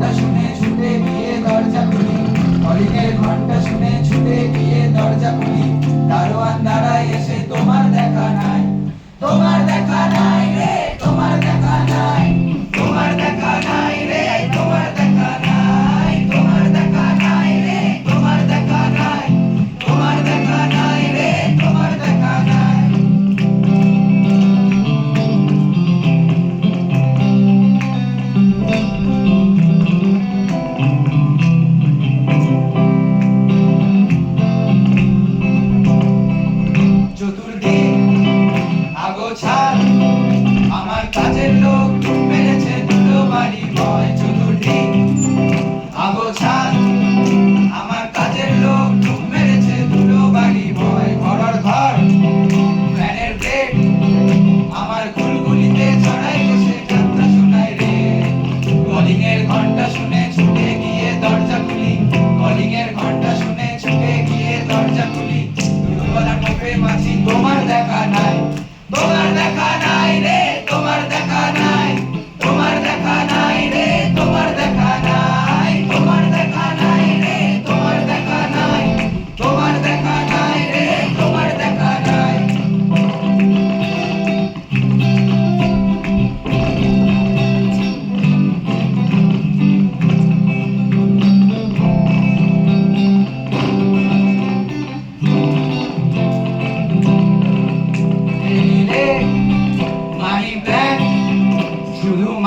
গানটা শুনে বোলিং এর ঘণ্টা শুনেছি?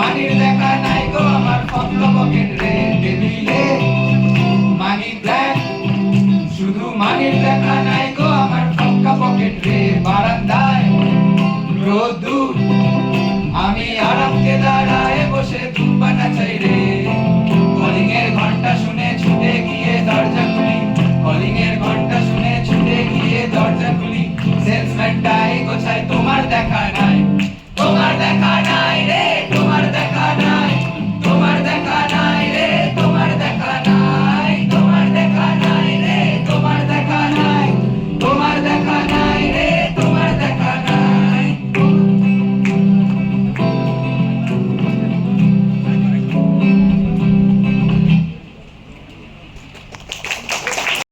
মানির লেখা নাই গো আমার স্বপ্ন পকেটে টেবিলে। মানি ব্ল্যাক, শুধু মানির লেখা নাই গো আমার খক্কা পকেট রে বারান্দায়। রোদুর আমি আরামকে দাঁড়ায় বসে ধূমপানা চাই রে। কলিং এর ঘণ্টা শুনে ছুটে গিয়ে দরজা খুলি। কলিং এর ঘণ্টা শুনে ছুটে গিয়ে দরজা খুলি। সেলসম্যান টাই গোছায় তোমার দেখা না